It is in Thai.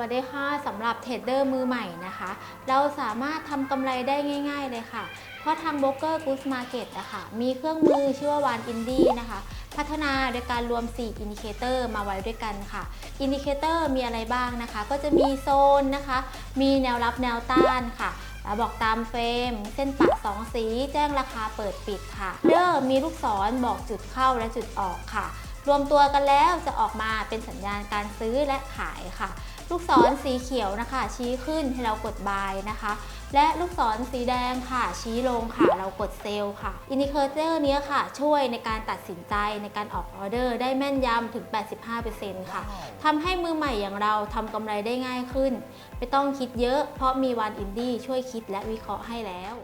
วัสดีค่ะสำหรับเทรดเดอร์มือใหม่นะคะ เราสามารถทำกำไรได้ง่าย ๆเลยค่ะ เพราะทาง b r o k e r Goods Market อะคะมีเครื่องมือชื่อว่าวานอินดี้นะคะ พัฒนาโดยการรวม 4 อินดิเคเตอร์มาไว้ด้วยกันค่ะ อินดิเคเตอร์มีอะไรบ้างนะคะ ก็จะมีโซนนะคะ มีแนวรับแนวต้านค่ะบอกตามเฟรม เส้นปักสองสี แจ้งราคาเปิดปิดค่ะเดอร์มีลูกศรบอกจุดเข้าและจุดออกค่ะ รวมตัวกันแล้วจะออกมาเป็นสัญญาณการซื้อและขายค่ะ ลูกศรสีเขียวนะคะ ชี้ขึ้นให้เรากด buy นะคะ และลูกศรสีแดงค่ะ ชี้ลงค่ะเรากดเซลล์ค่ะอินดิเคเตอร์นี้ค่ะ ช่วยในการตัดสินใจในการออกออเดอร์ได้แม่นยำถึง 85%ค่ะทำให้มือใหม่อย่างเราทำกำไรได้ง่ายขึ้น ไม่ต้องคิดเยอะเพราะมีวันอินดี้ช่วยคิดและวิเคราะห์ให้แล้ว